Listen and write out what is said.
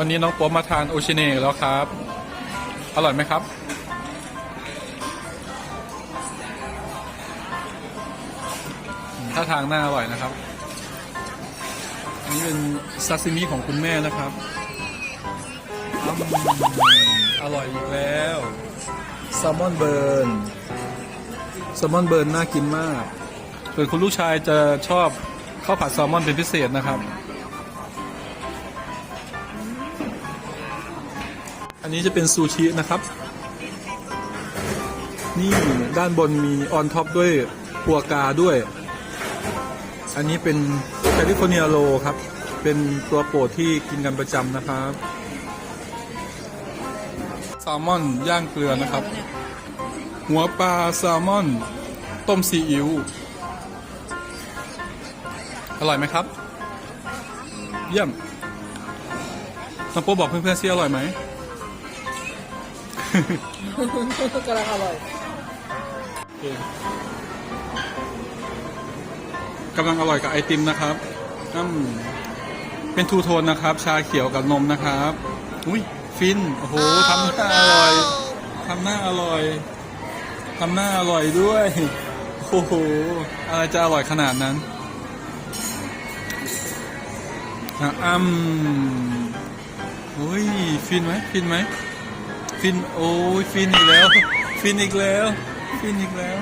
วันนี้น้องโป๊ปมาทานโอชิเน่แล้วครับ อร่อยไหมครับ ถ้าทางน่าอร่อยนะครับ อันนี้เป็นซาซิมิของคุณแม่นะครับอืมอร่อยอีกแล้วแซลมอนเบิร์นแซลมอนเบิร์นน่ากินมากส่วนคุณลูกชายจะชอบข้าวผัดแซลมอนเป็นพิเศษนะครับ อันนี้จะเป็นซูชินะครับ นี่ด้านบนมีออนท็อปด้วยปัวกาด้วย อันนี้เป็นแคลิฟอร์เนียโรครับ เป็นตัวโปรดที่กินกันประจำนะครับแซลมอนย่างเกลือนะครับ หัวปลาแซลมอน ต้มซีอิ๊วอร่อยไหมครับ เยี่ยมน้องโป๊บอกเพื่อนๆซิอร่อยไหม กำลังอร่อยกำลังอร่อยกับไอติมนะครับอืมเป็นทูโทนนะครับ ชาเขียวกับนมนะครับ อุ้ยฟิน โอ้โหทำหน้าอร่อยทำหน้าอร่อยทำหน้าอร่อยด้วย โอ้โห อะไรจะอร่อยขนาดนั้นอะอืมอุ้ย ฟินไหม ฟินไหม ฟิน โอ้ยฟินอีกแล้ว ฟินอีกแล้ว ฟินอีกแล้ว